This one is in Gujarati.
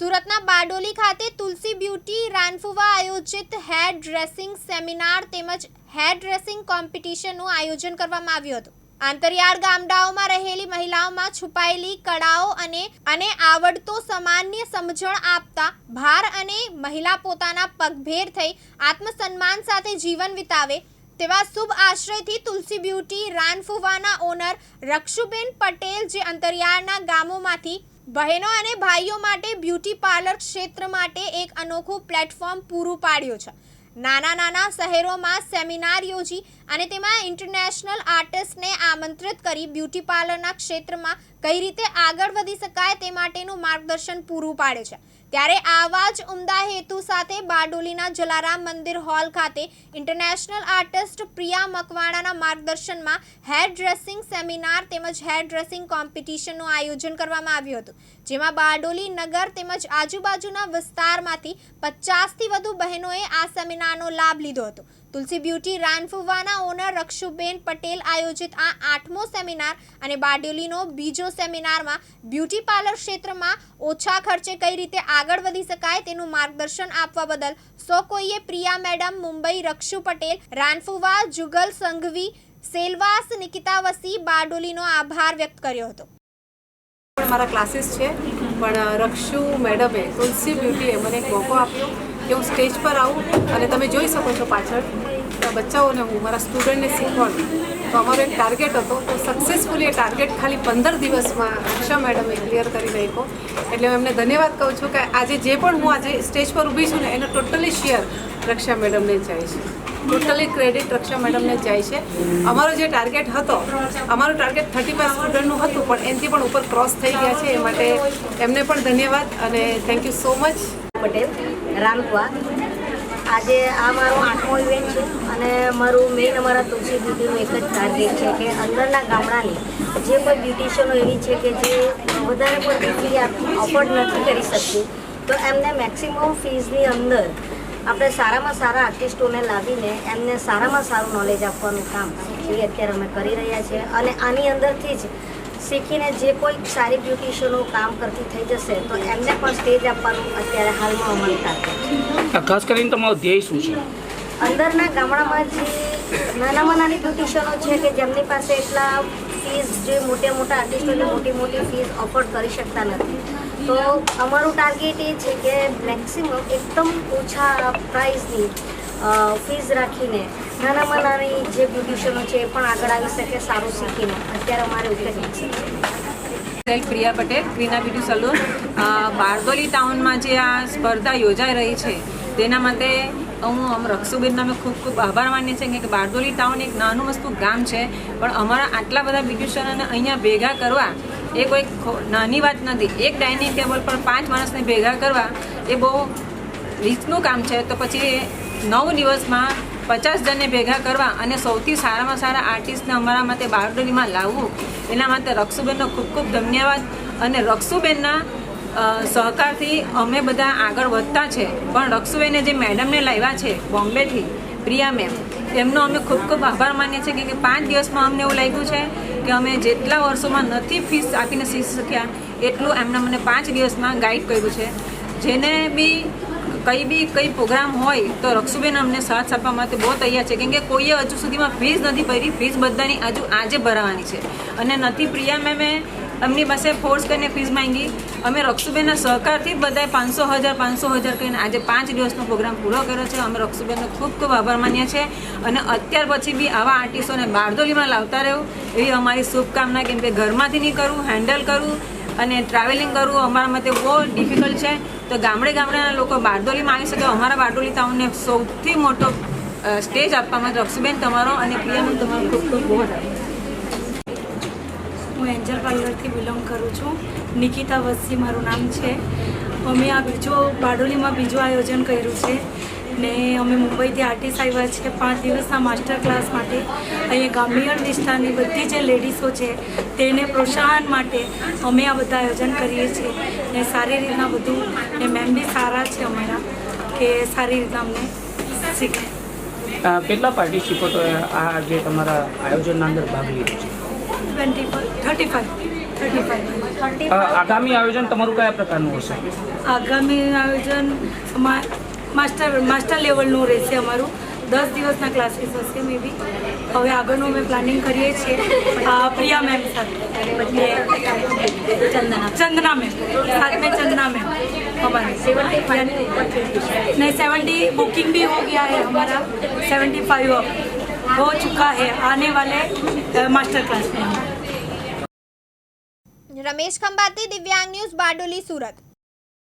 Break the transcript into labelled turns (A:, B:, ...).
A: સુરતના બારડોલી ખાતે તુલસી બ્યુટી રાનફુવા આયોજિત હેર ડ્રેસિંગ સેમિનાર તેમજ હેર ડ્રેસિંગ કોમ્પિટિશનનું આયોજન કરવામાં આવ્યું હતું. આંતરિયાળ ગામડાઓમાં રહેલી મહિલાઓમાં છુપાયેલી કળાઓ અને અને આવડતો સામાન્ય સમજણ આપતા ભાર અને મહિલા પોતાના પગભેર થઈ આત્મસન્માન સાથે જીવન વિતાવે તેવા શુભ આશ્રયથી તુલસી બ્યુટી રાનફુવાના ઓનર રક્ષુબેન પટેલ જે અંતરિયાળના ગામોમાંથી બહેનો અને ભાઈઓ માટે બ્યુટી પાર્લર ક્ષેત્ર માટે એક અનોખું પ્લેટફોર્મ પૂરું પાડ્યું છે. નાના નાના શહેરોમાં સેમિનાર યોજી અને તેમાં ઇન્ટરનેશનલ આર્ટિસ્ટને આમંત્રિત કરી બ્યુટી પાર્લરના ક્ષેત્રમાં કઈ રીતે આગળ વધી શકાય તે માટેનું માર્ગદર્શન પૂરું પાડે છે. ત્યારે આવા જ ઉમદા હેતુ સાથે બારડોલીના જલારામ મંદિર હોલ ખાતે ઇન્ટરનેશનલ આર્ટિસ્ટ પ્રિયા મકવાણાના માર્ગદર્શનમાં હેર ડ્રેસિંગ સેમિનાર તેમજ હેર ડ્રેસિંગ કોમ્પિટિશનનું આયોજન કરવામાં આવ્યું હતું, જેમાં બારડોલી નગર તેમજ આજુબાજુના વિસ્તારમાંથી પચાસથી વધુ બહેનોએ આ સેમિનારનો લાભ લીધો હતો. તુલસી બ્યુટી રાનફુવાના ઓનર રક્ષુબેન પટેલ આયોજિત આ આઠમો સેમિનાર અને બારડોલીનો બીજો સેમિનારમાં બ્યુટી પાર્લર ક્ષેત્રમાં ઓછા ખર્ચે કઈ રીતે આગળ વધી શકાય તેનું માર્ગદર્શન આપવા બદલ સો કોઈએ પ્રિયા મેડમ, મુંબઈ રક્ષુ પટેલ, રાનફુવા, જુગલ સંઘવી, સેલવાસ નિકિતા વસી બારડોલીનો આભાર વ્યક્ત કર્યો હતો.
B: મારા ક્લાસીસ છે, પણ રક્ષુ મેડમે તુલસી બ્યુટીએ મને એક મોકો આપ્યો. કે હું સ્ટેજ પર આવું અને તમે જોઈ શકો છો પાછળ બચ્ચાઓને હું, મારા સ્ટુડન્ટને શીખવાડું. તો અમારો એક ટાર્ગેટ હતો. તો સક્સેસફુલી એ ટાર્ગેટ ખાલી પંદર દિવસમાં રક્ષા મેડમે ક્લિયર કરી નાખ્યો એટલે હું એમને ધન્યવાદ કહું છું કે આજે જે પણ હું આજે સ્ટેજ પર ઊભી છું ને, એનો ટોટલી શેર રક્ષા મેડમને જાય છે. ટોટલી ક્રેડિટ રક્ષા મેડમને જાય છે. અમારો જે ટાર્ગેટ હતો, અમારું ટાર્ગેટ થર્ટી ફાઈવ સ્ટુડન્ટનું હતું, પણ એનાથી પણ ઉપર ક્રોસ થઈ ગયા છે. એ માટે એમને પણ ધન્યવાદ અને thank you so much
C: Patel Ramkuva. આજે આ મારો આઠમો ઇવેન્ટ છે અને મારું મેઇન અમારા તુલસી બ્યુટીનું એક જ ટાર્ગેટ છે કે અંદરના ગામડાની જે કોઈ બ્યુટિશિયનો એવી છે કે જે વધારે પડતી ફી અફોર્ડ નથી કરી શકતી, તો એમને મેક્સિમમ ફીઝની અંદર આપણે સારામાં સારા આર્ટિસ્ટોને લાવીને એમને સારામાં સારું નોલેજ આપવાનું કામ એ અત્યારે અમે કરી રહ્યા છીએ અને આની અંદરથી જ શીખીને જે કોઈ સારી બ્યુટિશિયનો કામ કરતી થઈ જશે તો એમને પણ સ્ટેજ આપવાનું અત્યારે હાલમાં અમલ ટાર્ગેટ
D: ખાસ કરીને તમારો ધ્યેય શું છે?
C: અંદરના ગામડામાં જે નાનામાં નાની બ્યુટિશિયનો છે કે જેમની પાસે એટલા ફીસ જે મોટા મોટા આર્ટિસ્ટોને મોટી મોટી ફીસ અફોર્ડ કરી શકતા નથી. તો અમારું ટાર્ગેટ એ છે કે મેક્સિમમ એકદમ ઓછા પ્રાઇસની ફીસ રાખીને નાનામાં નાની જે બ્યુટિશિયનો છે એ પણ આગળ આવી શકે સારું શીખીને. અત્યારે અમારે છે.
B: Priya Patel, Krina beauty salon. બારદોલી ટાઉનમાં જે આ સ્પર્ધા યોજાઈ રહી છે, તેના માટે હું અમ રક્ષુબેનનો અમે ખૂબ ખૂબ આભાર માનીએ છીએ કે બારદોલી ટાઉન એક નાનું મસ્તું ગામ છે, પણ અમારા આટલા બધા બ્યુટિશિયનોને અહીંયા ભેગા કરવા એ કોઈ નાની વાત નથી. એક ડાઇનિંગ ટેબલ પર પાંચ માણસને ભેગા કરવા એ બહુ રીતનું કામ છે. તો પછી નવ દિવસમાં પચાસ જણને ભેગા કરવા અને સૌથી સારામાં સારા આર્ટિસ્ટને અમારા માટે બારડોલીમાં લાવવું, એના માટે રક્ષુબેનનો ખૂબ ખૂબ ધન્યવાદ. અને રક્ષુબેનના સહકારથી અમે બધા આગળ વધતા છે. પણ રક્ષુબેને જે મેડમને લાવ્યા છે બોમ્બેથી, પ્રિયા મેમ એમનો અમે ખૂબ ખૂબ આભાર માનીએ છીએ કે- કે પાંચ દિવસમાં અમને એવું લાગ્યું છે કે અમે જેટલા વર્ષોમાં નથી ફીસ આપીને શીખી શક્યા, એટલું એમને મને પાંચ દિવસમાં ગાઈડ કર્યું છે. જેને બી કંઈ બી કંઈ પ્રોગ્રામ હોય તો રક્ષુબેન અમને સાથ આપવા માટે બહુ તૈયાર છે. કેમ કે કોઈએ હજુ સુધીમાં ફીસ નથી ભરી, ફીસ બધાની હજુ આજે ભરાવાની છે. અને નથી, પ્રિયા મેમે એમની પાસે ફોર્સ કરીને ફીસ માંગી. અમે રક્ષુબેનના સહકારથી બધાએ પાંચસો હજાર પાંચસો હજાર કરીને આજે પાંચ દિવસનો પ્રોગ્રામ પૂરો કર્યો છે. અમે રક્ષુબેનનો ખૂબ ખૂબ આભાર માનીએ છીએ. અને અત્યાર પછી બી આવા આર્ટિસ્ટોને બારડોલીમાં લાવતા રહ્યો એવી અમારી શુભકામના, કેમ કે ઘરમાંથી નહીં કરવું હેન્ડલ કરવું અને ટ્રાવેલિંગ કરવું અમારા માટે બહુ ડિફિકલ્ટ છે. તો ગામડે ગામડાના લોકો બારડોલીમાં આવી શકે. અમારા બારડોલી ટાઉનને સૌથી મોટો સ્ટેજ આપવામાં રક્ષુબેન તમારો અને પ્રિયાનું તમારો ખૂબ ખૂબ બહુ
E: હું એન્જલ પાર્લરથી બિલોંગ કરું છું. નિકિતા વસ્સી મારું નામ છે. અમે આ બીજો બારડોલીમાં બીજું આયોજન કર્યું છે. ને અમે મુંબઈથી આર્ટિસ્ટ આવ્યા છે પાંચ દિવસના માસ્ટર ક્લાસ માટે. અહીંયા ગ્રામ્યણ વિસ્તારની બધી જે લેડીઝો છે તેને પ્રોત્સાહન માટે અમે આ બધા આયોજન કરીએ છીએ. ને સારી રીતના બધું ને મેમ બી સારા છે અમારા કે સારી રીતના અમને શીખે.
D: કેટલા પાર્ટિસિપન્ટોએ આ જે તમારા આયોજનના અંદર ભાગ લીધો છે?
E: ટ્વેન્ટી થર્ટી ફાઈવ
D: આગામી આયોજન તમારું કયા પ્રકારનું હશે?
E: આગામી આયોજન મા- માસ્ટર માસ્ટર લેવલનું રહેશે અમારું દસ દિવસના ક્લાસીસ હશે મે બી હવે આગળનું અમે પ્લાનિંગ કરીએ છીએ આ પ્રિયા મેમ સાથે ચંદના ચંદના મેમ साथ में चंदना मैम हमारे नहीं सेवेंटी बुकिंग भी हो गया है हमारा सेवेंटी फाइव हो चुका है आने वाले मास्टर क्लास में
A: રમેશ ખંભાતી દિવ્યાંગ ન્યૂઝ બારડોલી સુરત